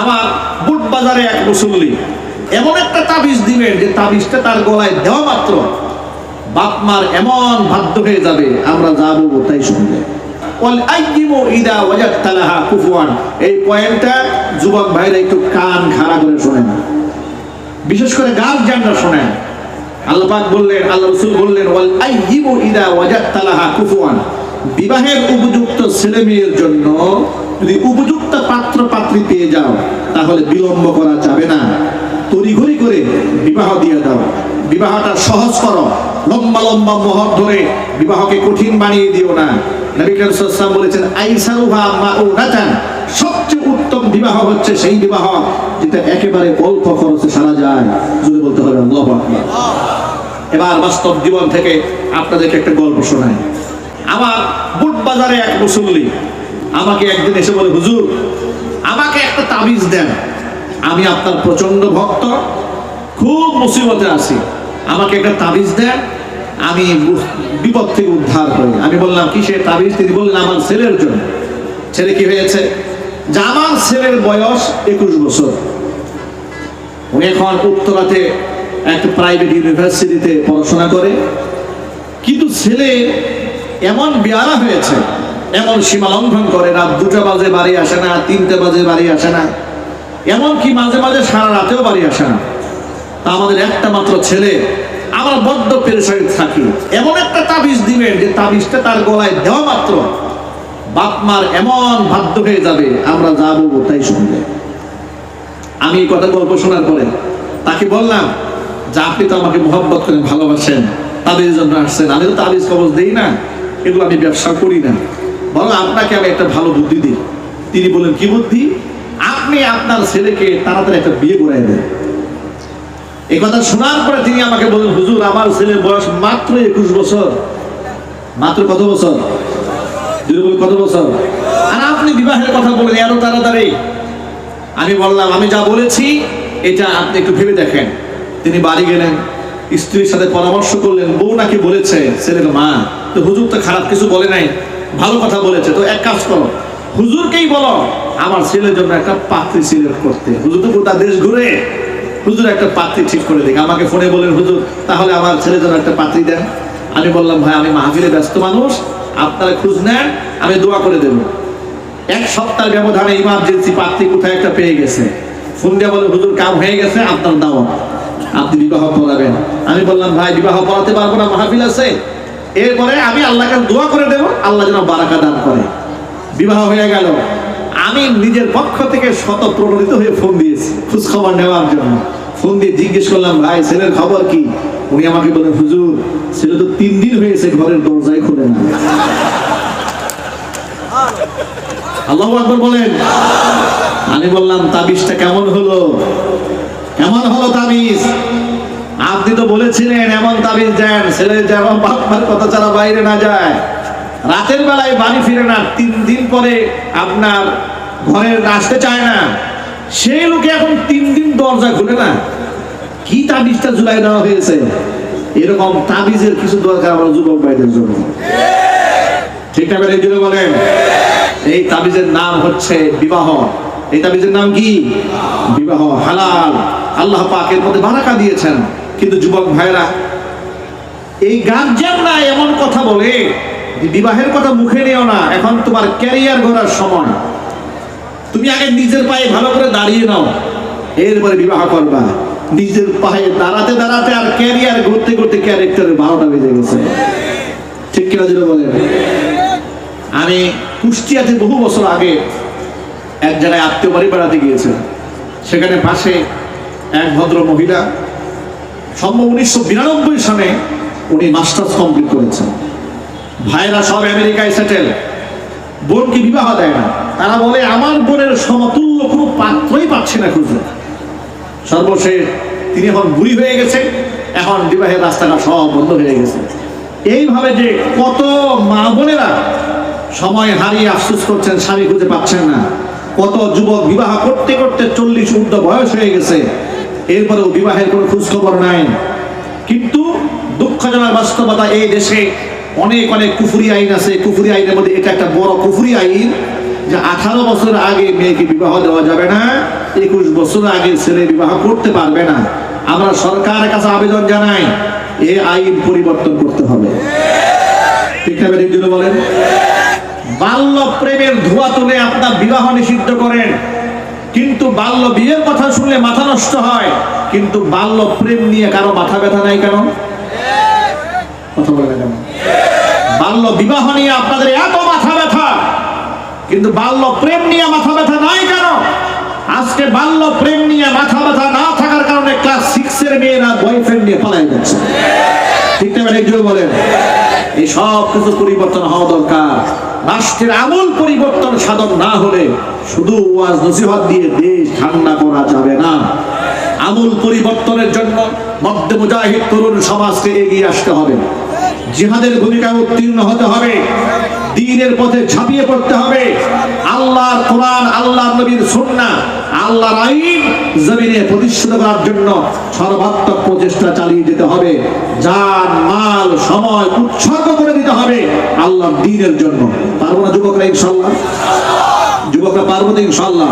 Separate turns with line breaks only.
আমার বুট বাজারে এক মুসল্লি এমন একটা তাবিজ দিবেন যে তাবিজটা তার গলায় দেওয়া মাত্র। বাপ মার এমন বাধ্য হয়ে যাবে, আমরা যা বলব তাই শুনবে। উপযুক্ত ছেলে মেয়ের জন্য যদি উপযুক্ত পাত্র পাত্রী পেয়ে যাও, তাহলে বিলম্ব করা যাবে না। তড়িঘড়ি করে বিবাহ দিয়ে দাও। বিবাহটা সহজ করো। লম্বা লম্বা মোহর ধরে বিবাহকে কঠিন বানিয়ে দিও না। সবচেয়ে উত্তম বিবাহ হচ্ছে সেই বিবাহ যেটা একেবারে সারা বলতে এবার বাস্তব জীবন থেকে আপনাদেরকে একটা গল্প আমার বুট বাজারে এক মুসল্লি আমাকে একদিন এসে বলে, হুজুর, আমাকে একটা তাবিজ দেন। আমি আপনার প্রচণ্ড ভক্ত, খুব মুসিবতে আছি। আমাকে একটা তাবিজ দেন, আমি বিপদ থেকে উদ্ধার করি। আমি বললাম কি সে তাবিজ? তিনি বললেন, আমার ছেলের জন্য। ছেলে কি হয়েছে? যে ছেলের বয়স একুশ বছর। উনি এখন উত্তরাতে একটা প্রাইভেট ইউনিভার্সিটিতে পড়াশোনা করে। কিন্তু ছেলে এমন বেয়ারা হয়েছে এমন সীমা লঙ্ঘন করে, রাত দুটা বাজে বাড়ি আসে না, তিনটে বাজে বাড়ি আসে না। এমনকি মাঝে মাঝে সারা রাতেও বাড়ি আসে না। আমাদের একটা মাত্র ছেলে, আমরা বড্ড পেরেশানি থাকি। এমন একটা তাবিজ দিবেন যে তাবিজটা তার গলায় দেওয়া মাত্র। বাপ মার এমন বাধ্য হয়ে যাবে, আমরা যা বলব তাই শুনবে। আমি এই কথা গল্প শোনার পরে তাকে বললাম, যে আপনি তো আমাকে মোহাব্বত করেন ভালোবাসেন, তাদের জন্য আসছেন। আমি তো তাবিজ কবজ দিই না, এগুলো আমি ব্যবসা করি না। বরং আপনাকে আমি একটা ভালো বুদ্ধি দিই। তিনি বলেন, কি বুদ্ধি? আপনি আপনার ছেলেকে তাড়াতাড়ি একটা বিয়ে করাই দেন। এই কথা শোনার পরে তিনি আমাকে বলেন, হুজুর, আমার ছেলের বয়স মাত্র একুশ বছর। মাত্র কত বছর? বলি কত বছর? আর আপনি বিবাহের কথা বলেন, এত তাড়াতাড়ি? আমি বললাম, আমি যা বলেছি, এটা আপনি একটু ভেবে দেখেন। তিনি বাড়ি গেলেন, স্ত্রীর সাথে পরামর্শ করলেন, বউ নাকি বলেছে, ছেলের মা। তো হুজুর তো খারাপ কিছু বলে নাই। ভালো কথা বলেছে, তো এক কাজ করো। হুজুরকেই বলো, আমার ছেলের জন্য একটা পাত্রী সিলেক্ট করতে। হুজুর তো গোটা দেশ ঘুরে, হুজুর একটা পাত্রী ঠিক করে দিক। আমাকে ফোনে বলেন, হুজুর, তাহলে আমার ছেলের জন্য একটা পাত্রী দেন। আমি বললাম, ভাই, আমি মাহফিলে ব্যস্ত মানুষ, আপনারা খোঁজ নেন, আমি দোয়া করে দেবো। এক সপ্তাহের ব্যবধানে ইমার্জেন্সি পাত্রী কোথায় একটা পেয়ে গেছে। ফোন দিয়ে বলে, হুজুর, কাম হয়ে গেছে, আপনার দাওয়াত। আপনি বিবাহ পড়াবেন। আমি বললাম, ভাই, বিবাহ পড়াতে পারব না, মাহফিল আছে? এরপরে আমি আল্লাহকে দোয়া করে দেব, আল্লাহ যেন বারাকা দান করে। বিবাহ হয়ে গেল। আমি নিজের পক্ষ থেকে শত প্রণোদিত হয়ে ফোন দিয়েছি খোঁজ খবর নেওয়ার জন্য। ফোন দিয়ে জিজ্ঞেস করলাম, ভাই, ছেলের খবর কি? উনি আমাকে বলেন, হুজুর, ছেলে তো তিন দিন হয়েছে ঘরের দরজায় খুলে না। আল্লাহ আকবর বলেন, আমি বললাম, তাবিজটা কেমন হলো? কেমন হলো তাবিজ? বলেছিলেন, এমন তাবিজ দেন, ছেলে যেমন বাপমার কথা ছাড়া বাইরে না যায়। রাতের বেলায় বাড়ি ফিরে না, তিন দিন পরে আপনার ঘরে আসতে চায় না। সেই লোকে এখন তিন দিন দরজা খুলে না। কি তাবিজটা জুলাই দেওয়া হয়েছে? এরকম তাবিজের কিছু দরকার আমার যুবক ভাইদের জন্য। ঠিক না এই জন্য বলেন। এই তাবিজের নাম হচ্ছে বিবাহ। এই তাবিজের নাম কি? বিবাহ হালাল। আল্লাহ পাকের মধ্যে বারাকা দিয়েছেন। কিন্তু যুবক ভাইরা এই গার্জিয়ানরা এমন কথা বলে বিবাহের কথা মুখে নিও না, এখন তোমার ক্যারিয়ার গড়ার সময়। তুমি আগে নিজের পায়ে ভালো করে দাঁড়িয়ে নাও, এরপরে বিবাহ করবা। নিজের পায়ে দাঁড়াতে দাঁড়াতে আর ক্যারিয়ার ঘুরতে ঘুরতে ক্যারেক্টারের বারোটা বেজে গেছে। ঠিক কিনা যেটা বলেন আমি কুষ্টিয়াতে বহু বছর আগে এক জায়গায় আত্মীয় বাড়ি বেড়াতে গিয়েছিলাম। সেখানে পাশে এক ভদ্র মহিলা সম্ভব উনিশশো বিরানব্বই সালে উনি মাস্টার্স কমপ্লিট করেছেন। ভাইরা সব আমেরিকায় সেটেল বোনকে বিবাহ দেয় না। তারা বলে, আমার বোনের সমতুল্য কোনো পাত্রই পাচ্ছে না খুঁজে সর্বশেষ তিনি এখন বুড়ি হয়ে গেছে। এখন বিবাহের রাস্তাটা সব বন্ধ হয়ে গেছে। এইভাবে যে কত মা বোনেরা সময় হারিয়ে আফসোস করছেন, স্বামী খুঁজে পাচ্ছেন না। কত যুবক বিবাহ করতে করতে চল্লিশ ঊর্ধ্ব বয়স হয়ে গেছে। এরপরেও বিবাহের কোনো খোঁজখবর নাই। কিন্তু দুঃখজনক বাস্তবতা এই দেশে অনেক অনেক কুফুরি আইন আছে। কুফুরি আইনের মধ্যে এটা একটা বড় কুফুরি আইন যে আঠারো বছর আগে মেয়েকে বিবাহ দেওয়া যাবে না, একুশ বছর আগে ছেলে বিবাহ করতে পারবে না। আমরা সরকারের কাছে আবেদন জানাই এই আইন পরিবর্তন করতে হবে। বলেন? বাল্য প্রেমের ধোয়া তুলে আপনার বিবাহ নিষিদ্ধ করেন। কিন্তু বাল্য বিয়ের কথা শুনলে মাথা নষ্ট হয়। কিন্তু বাল্য প্রেম নিয়ে কারও মাথা ব্যথা নাই কেন? কথা বলে কেন? বাল্য বিবাহ নিয়ে আপনাদের এত মাথা ব্যথা। কিন্তু বাল্য প্রেম নিয়ে মাথা ব্যথা নাই কেন? আজকে বাল্য প্রেম নিয়ে মাথা ব্যথা না থাকার কারণে ক্লাস সিক্স এর মেয়েরা বয়ফ্রেন্ড নিয়ে পালাই যাচ্ছে। ঠিক না একজন বলেন। এই সব কিছু পরিবর্তন হওয়া দরকার। রাষ্ট্রের আমূল পরিবর্তন সাধন না হলে শুধু ওয়াজ নসিহত দিয়ে দেশ ঠান্ডা করা যাবে না। আমূল পরিবর্তনের জন্য মধ্যে মুজাহিদ তরুণ সমাজকে এগিয়ে আসতে হবে। জিহাদের ভূমিকা উত্তীর্ণ হতে হবে। দিনের পথে ঝাঁপিয়ে পড়তে হবে। আল্লাহর কোরআন আল্লাহ নবীর সুন্নাহ, আল্লাহর আইন জমিনে প্রতিষ্ঠিত করার জন্য সর্বাত্মক প্রচেষ্টা চালিয়ে যেতে হবে। যান, মাল, সময় উৎসর্গ করে দিতে হবে আল্লাহর দিনের জন্য। পারব না যুবকরা ইনশাল্লাহ যুবকরা পারব তো ইনশাল্লাহ